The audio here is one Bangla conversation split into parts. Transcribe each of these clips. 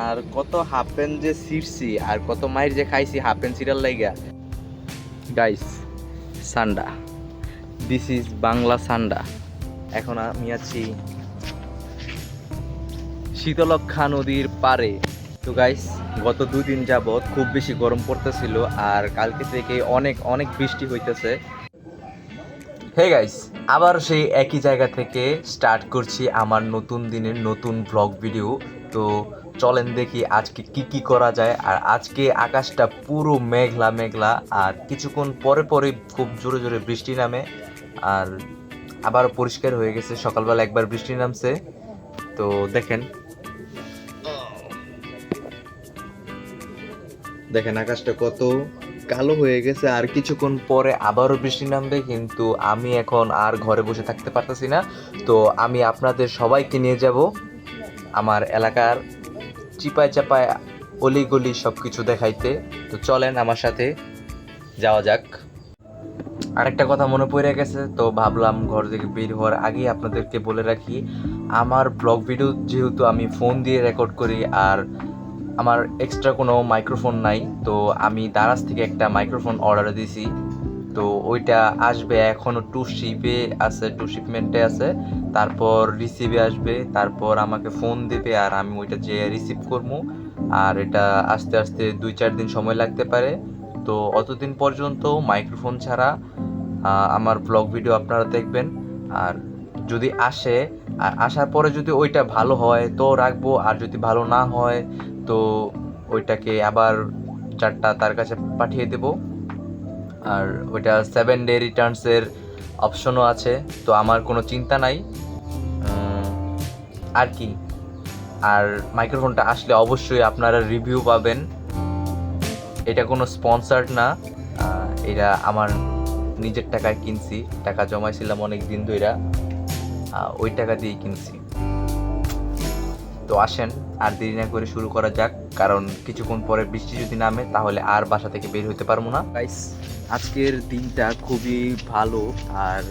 আর কত হাফ প্যান্ট যে ছিঁড়ছি আর কত মাইর যে খাইছি হাফ প্যান্ট ছিঁড়ার লাইগা। গাইস সান্ডা। দিস ইজ বাংলা সান্ডা। এখন আমি আছি শীতলক্ষা নদীর পারে তো গাইস গত দুদিন যাবৎ খুব বেশি গরম পড়তেছিল আর কালকে থেকে অনেক অনেক বৃষ্টি হইতেছে। হে গাইস আবার সেই একই জায়গা থেকে স্টার্ট করছি আমার নতুন দিনের নতুন ব্লগ ভিডিও তো চলেন দেখি আজকে কি কি করা যায়। আর আজকে আকাশটা পুরো মেঘলা মেঘলা, আর কিছুক্ষণ পরে পরে খুব জোরে জোরে বৃষ্টি নামে। আর আবার পরিষ্কার হয়ে গেছে, সকালবেলা একবার বৃষ্টি নামছে। তো দেখেন। দেখেন আকাশটা কত কালো হয়ে গেছে, আর কিছুক্ষণ পরে আবারও বৃষ্টি নামবে, কিন্তু আমি এখন আর ঘরে বসে থাকতে পারতেছি না। তো আমি আপনাদের সবাইকে নিয়ে যাব। আমার এলাকার চিপায় চাপায় অলিগলি সব কিছু দেখাইতে। তো চলেন আমার সাথে যাওয়া যাক। আরেকটা কথা মনে পড়ে গেছে, তো ভাবলাম ঘর থেকে বের হওয়ার আগেই আপনাদেরকে বলে রাখি, আমার ব্লগ ভিডিও যেহেতু আমি ফোন দিয়ে রেকর্ড করি আর আমার এক্সট্রা কোনো মাইক্রোফোন নাই, তো আমি দারাজ থেকে একটা মাইক্রোফোন অর্ডার দিয়েছি তো ওইটা আসবে এখনও টু শিপে আছে টু শিপমেন্টে আছে। তারপর রিসিভে আসবে, তারপর আমাকে ফোন দেবে আর আমি ওইটা যে রিসিভ করব। আর এটা আস্তে আস্তে দুই চার দিন সময় লাগতে পারে। তো অতদিন পর্যন্ত মাইক্রোফোন ছাড়া আমার ব্লগ ভিডিও আপনারা দেখবেন। আর যদি আসে আর আসার পরে যদি ওইটা ভালো হয়, তো রাখব। আর যদি ভালো না হয়, তো ওইটাকে আবার চারটা তার কাছে পাঠিয়ে দেব। আর ওইটা সেভেন ডে রিটার্নসের অপশনও আছে তো আমার কোনো চিন্তা নাই। আর কি? আর মাইক্রোফোনটা আসলে অবশ্যই আপনারা রিভিউ পাবেন। এটা কোনো স্পন্সার্ড না এটা আমার নিজের টাকায় কিনছি টাকা জমাইছিলাম অনেক দিন আহ, ওই টাকা দিয়ে কিনছি। তো আসেন, আর দেরি না করে শুরু করা যাক, কারণ কিছুক্ষণ পরে বৃষ্টি যদি নামে, তাহলে আর বাসা থেকে বের হতে পারব না। গাইস আজকের দিনটা খুবই ভালো, আর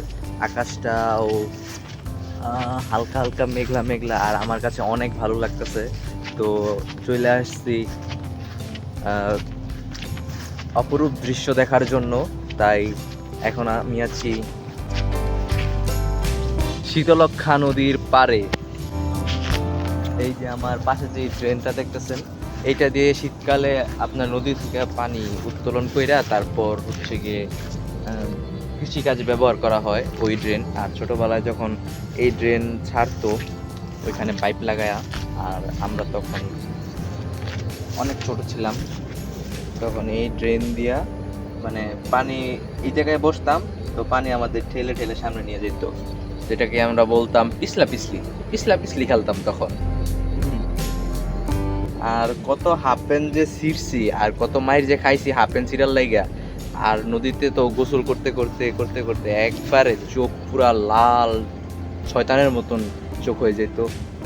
আকাশটাও হালকা হালকা মেঘলা মেঘলা, আর আমার কাছে অনেক ভালো লাগতেছে। তো চলে আসছি অপরূপ দৃশ্য দেখার জন্য, তাই এখন আমি আছি শীতলক্ষা নদীর পারে এই যে আমার পাশে যে ট্রেনটা দেখতেছেন, এইটা দিয়ে শীতকালে আপনার নদী থেকে পানি উত্তোলন কইরা তারপর হচ্ছে গিয়ে কৃষিকাজে ব্যবহার করা হয় ওই ড্রেন। আর ছোটোবেলায় যখন এই ড্রেন ছাড়তো, ওইখানে পাইপ লাগায়া, আর আমরা তখন অনেক ছোট ছিলাম, তখন এই ড্রেন দিয়া মানে পানি, এই জায়গায় বসতাম, তো পানি আমাদের ঠেলে ঠেলে সামনে নিয়ে যেত। যেটাকে আমরা বলতাম পিছলা পিছলি পিছলা পিছলি খেলতাম তখন। আর কত হাফ প্যান্ট যে ছিঁড়ছি আর কত মায়ের যে খাইছি হাফ প্যান্ট ছিঁড়ার লাইগা, আর নদীতে তো গোসল করতে করতে করতে করতে একবারে চোখ পুরা লাল শয়তানের মতন চোখ হয়ে যেত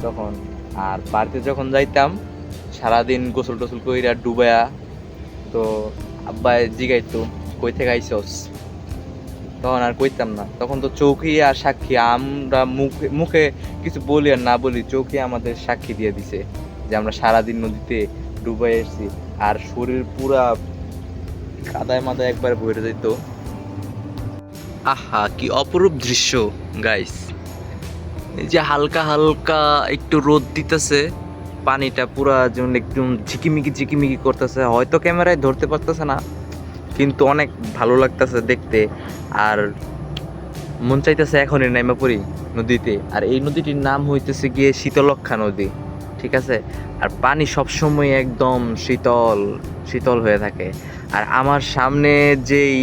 তখন। আর বাড়িতে যখন যাইতাম, সারাদিন গোসল টোসল কইরা ডুবায়া তো আব্বাই জিগাইতো, কই থেকে আইসস তখন আর কইতাম না। তখন তো চৌকি আর সাক্ষী, আমরা মুখে মুখে কিছু বলি আর না বলি, চৌকি আমাদের সাক্ষী দিয়ে দিছে। যে আমরা সারাদিন নদীতে ডুবাই এসেছি। আর শরীর পুরা কাদায় মাদায় একবার ভরে যেত আহা, কি অপরূপ দৃশ্য গাইস এই যে হালকা হালকা একটু রোদ দিতেছে, পানিটা পুরা যেমন একটু ঝিকিমিকি ঝিকিমিকি করতেছে। হয়তো ক্যামেরায় ধরতে পারতেছে না, কিন্তু অনেক ভালো লাগতেছে দেখতে। আর মন চাইতেছে এখনই নাইমা পড়ি নদীতে। আর এই নদীটির নাম হইতেছে গিয়ে শীতলক্ষা নদী। ঠিক আছে? আর পানি সবসময় একদম শীতল শীতল হয়ে থাকে। আর আমার সামনে যেই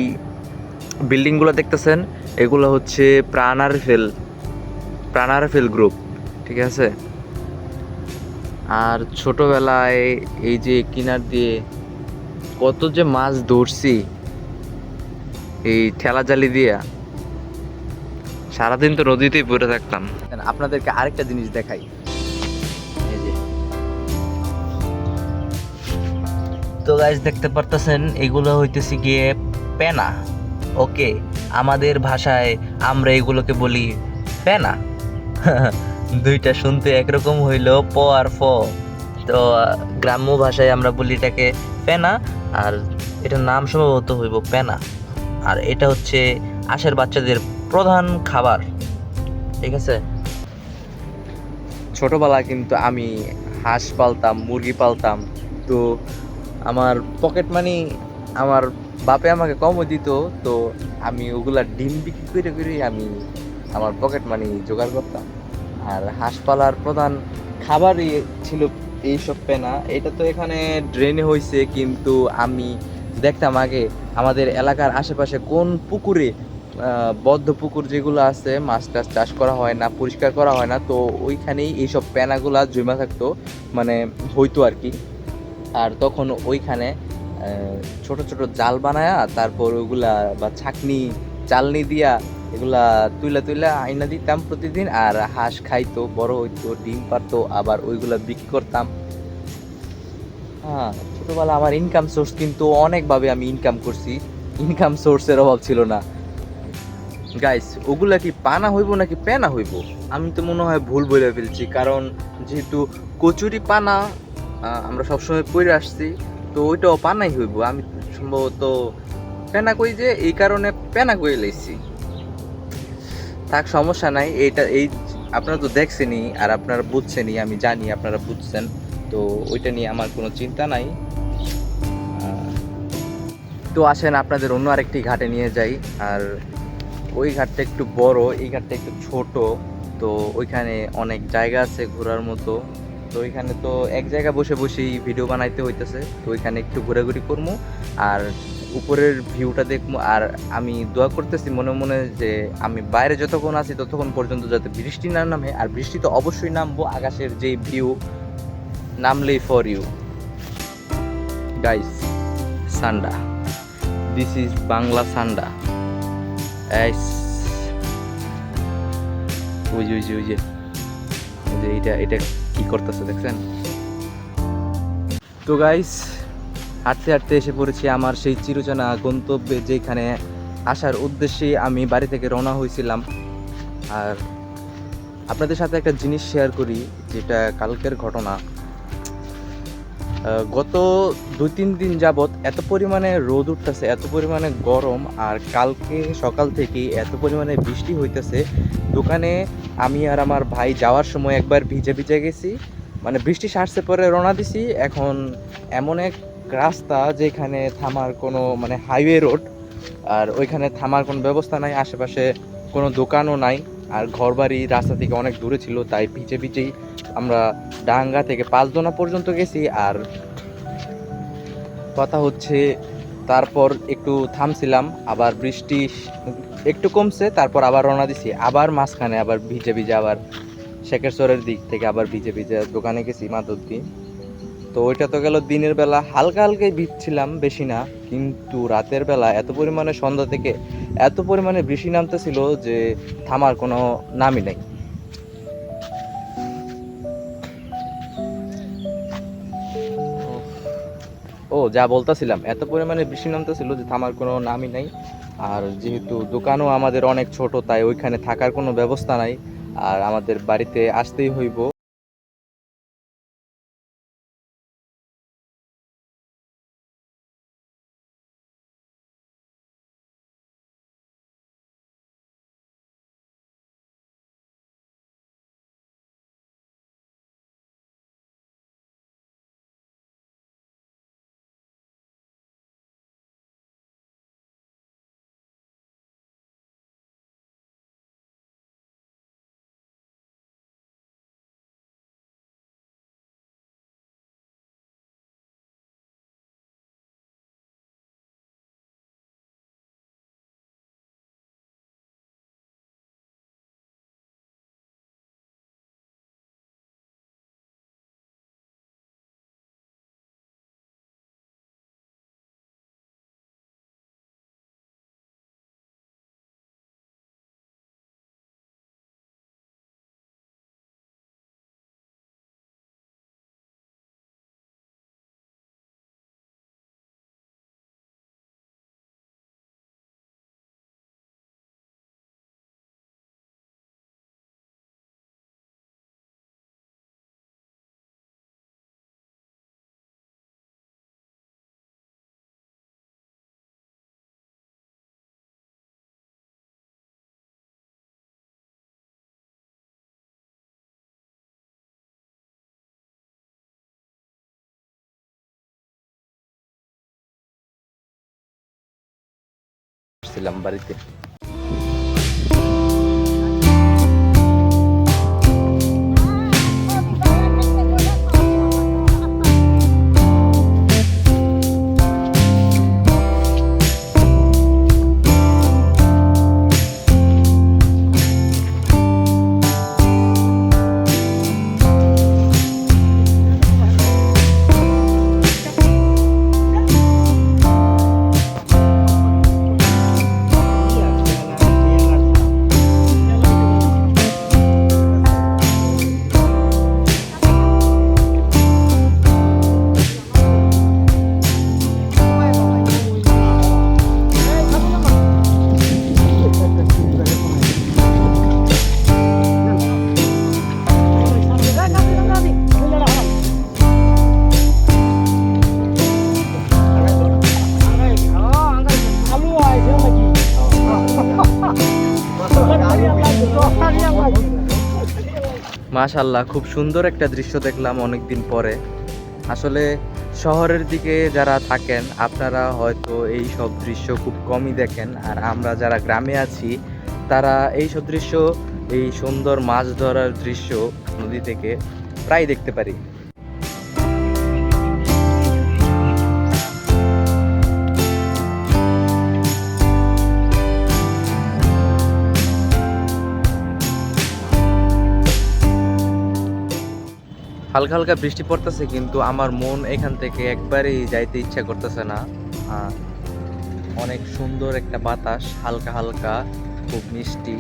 বিল্ডিংগুলো দেখতেছেন, এগুলো হচ্ছে প্রাণারফেল প্রাণারফেল গ্রুপ, ঠিক আছে? আর ছোটবেলায় এই যে কিনার দিয়ে কত যে মাছ ধরছি, এই ঠেলা জালি দিয়া, সারাদিন তো নদীতেই পড়ে থাকতাম। আপনাদেরকে আরেকটা জিনিস দেখাই। তো গাইজ দেখতে পারতেছেন, এগুলো হইতেছে গিয়ে পেনা। ওকে আমাদের ভাষায় আমরা এগুলোকে বলি পেনা। দুইটা শুনতে একরকম হইল প আর ফ তো গ্রাম্য ভাষায় আমরা বলি এটাকে পেনা, আর এটার নাম সম্ভবত হইব পেনা। আর এটা হচ্ছে আশের বাচ্চাদের প্রধান খাবার। ঠিক আছে? ছোটবেলা কিন্তু আমি হাঁস পালতাম, মুরগি পালতাম। তো আমার পকেট মানি আমার বাপে আমাকে কমও দিত, তো আমি ওগুলা ডিম বিক্রি করে করে আমি আমার পকেট মানি জোগাড় করতাম। আর হাঁস পালার প্রধান খাবারই ছিল এইসব পেনা। এটা তো এখানে ড্রেনে হয়েছে কিন্তু আমি দেখতাম আগে আমাদের এলাকার আশেপাশে কোন পুকুরে বদ্ধ পুকুর যেগুলো আছে, মাছ টাছ চাষ করা হয় না, পরিষ্কার করা হয় না, তো ওইখানেই এইসব পেনাগুলা জমা থাকতো। মানে হইতো আর কি। আর তখন ওইখানে ছোট ছোট জাল বানায়া তারপর ওগুলা বা ছাকনি, চালনি দিয়া এগুলা তুইলা তুইলা আইনা দিতাম প্রতিদিন আর হাঁস খাইতো, বড় হইতো, ডিম পারতো, আবার ওইগুলা বিক্রি করতাম। হ্যাঁ ছোটোবেলা আমার ইনকাম সোর্স কিন্তু অনেকভাবে আমি ইনকাম করছি। ইনকাম সোর্সের অভাব ছিল না। গাইস ওগুলা কি পানা হইব নাকি পেনা হইব? আমি তো মনে হয় ভুল বলে ফেলছি, কারণ যেহেতু কচুরি পানা আমরা সবসময় পড়ে আসছি, তো ওইটাও পানাই হইব। আমি সম্ভবত পেনা কই যে, এই কারণে পেনা কই লাইছি। থাক, সমস্যা নাই, এইটা এই আপনারা তো দেখছেনই আর আপনারা বুঝছেনই, আমি জানি আপনারা বুঝছেন, তো ওইটা নিয়ে আমার কোনো চিন্তা নাই। তো আসেন, আপনাদের অন্য আরেকটি ঘাটে নিয়ে যাই। আর ওই ঘাটটা একটু বড়, এই ঘাটটা একটু ছোট, তো ওইখানে অনেক জায়গা আছে ঘোরার মতো। তো ওইখানে তো এক জায়গায় বসে বসেই ভিডিও বানাইতে হইতেছে। তো ওইখানে একটু ঘোরাঘুরি করব আর উপরের ভিউটা দেখব আর আমি দোয়া করতেছি মনে মনে যে আমি বাইরে যতক্ষণ আছি ততক্ষণ পর্যন্ত যাতে বৃষ্টি না নামে। আর বৃষ্টি তো অবশ্যই নামবো, আকাশের যে ভিউ নামলেই for you guys Sunday this is Bangla Sunday ওই যে ওই যে ওই যে এটা এটা কি করতেছে দেখছেন? তো গাইস হাঁটতে হাঁটতে এসে পড়েছি আমার সেই চিরচেনা গন্তব্যে যেখানে আসার উদ্দেশ্যে আমি বাড়ি থেকে রওনা হয়েছিলাম। আর আপনাদের সাথে একটা জিনিস শেয়ার করি, যেটা কালকের ঘটনা। গত দুই তিন দিন যাবৎ এত পরিমাণে রোদ উঠতেছে, এত পরিমাণে গরম আর কালকে সকাল থেকে এত পরিমাণে বৃষ্টি হইতেছে। দোকানে আমি আর আমার ভাই যাওয়ার সময় একবার ভিজে ভিজে গেছি মানে বৃষ্টি সারছে পরে রওনা দিছি। এখন এমন এক রাস্তা যেখানে থামার কোনো মানে হাইওয়ে রোড আর ওইখানে থামার কোনো ব্যবস্থা নাই, আশেপাশে কোনো দোকানও নাই। আর ঘরবাড়ি রাস্তা থেকে অনেক দূরে ছিল, তাই ভিজে ভিজেই আমরা ডাঙ্গা থেকে পাঁচদোনা পর্যন্ত গেছি আর কথা হচ্ছে তারপর একটু থামছিলাম, আবার বৃষ্টি একটু কমছে, তারপর আবার রওনা দিছি। আবার মাঝখানে আবার ভিজে ভিজে আবার শেখেরচরের দিক থেকে আবার ভিজে ভিজে দোকানে গেছি মাদুদ্দি তো ওইটা তো গেল দিনের বেলা। হালকা হালকাই ভিজছিলাম, বেশি না, কিন্তু রাতের বেলা এত পরিমাণে সন্ধ্যা থেকে এত পরিমাণে বৃষ্টি নামতেছিল যে থামার কোনো নামই নেই। ও, যা বলতাছিলাম, এত পরিমাণে বৃষ্টি নামতেছিল যে থামার কোনো নামই নাই। আর যেহেতু দোকানও আমাদের অনেক ছোট, তাই ওইখানে থাকার কোনো ব্যবস্থা নাই। আর আমাদের বাড়িতে আসতেই হইব। আসছিলাম বাড়িতে মাশাল্লাহ খুব সুন্দর একটা দৃশ্য দেখলাম অনেকদিন পরে। আসলে শহরের দিকে যারা থাকেন, আপনারা হয়তো এই সব দৃশ্য খুব কমই দেখেন। আর আমরা যারা গ্রামে আছি, তারা এই সব দৃশ্য, এই সুন্দর মাছ ধরার দৃশ্য নদী থেকে প্রায় দেখতে পারি। হালকা হালকা বৃষ্টি পড়তেছে, কিন্তু আমার মন এখান থেকে একবারেই যাইতে ইচ্ছা করতেছে না। অনেক সুন্দর একটা বাতাস, হালকা হালকা, খুব মিষ্টি।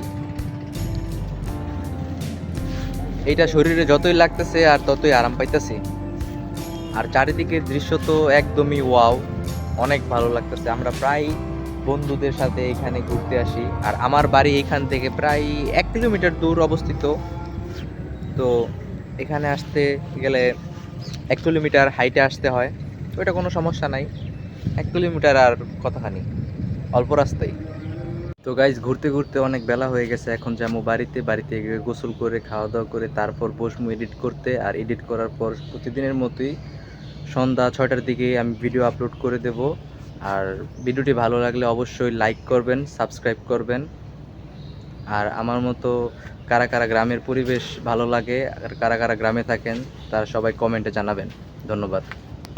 এটা শরীরে যতই লাগতেছে আর ততই আরাম পাইতেছি। আর চারিদিকের দৃশ্য তো একদমই ওয়াও, অনেক ভালো লাগতেছে। আমরা প্রায় বন্ধুদের সাথে এখানে ঘুরতে আসি, আর আমার বাড়ি এখান থেকে প্রায় এক কিলোমিটার দূর অবস্থিত। তো এখানে আসতে গেলে এক কিলোমিটার হাইটে আসতে হয়, ওইটা কোনো সমস্যা নাই। এক কিলোমিটার আর কতখানি অল্প রাস্তাই। তো গাইজ ঘুরতে ঘুরতে অনেক বেলা হয়ে গেছে, এখন যাব বাড়িতে। বাড়িতে গিয়ে গোসল করে খাওয়া দাওয়া করে, তারপর বসবো এডিট করতে। আর এডিট করার পর প্রতিদিনের মতোই সন্ধ্যা ছয়টার দিকে আমি ভিডিও আপলোড করে দেব। আর ভিডিওটি ভালো লাগলে অবশ্যই লাইক করবেন সাবস্ক্রাইব করবেন। আর আমার মতো কারা কারা গ্রামের পরিবেশ ভালো লাগে আর কারা কারা গ্রামে থাকেন, তারা সবাই কমেন্টে জানাবেন। ধন্যবাদ।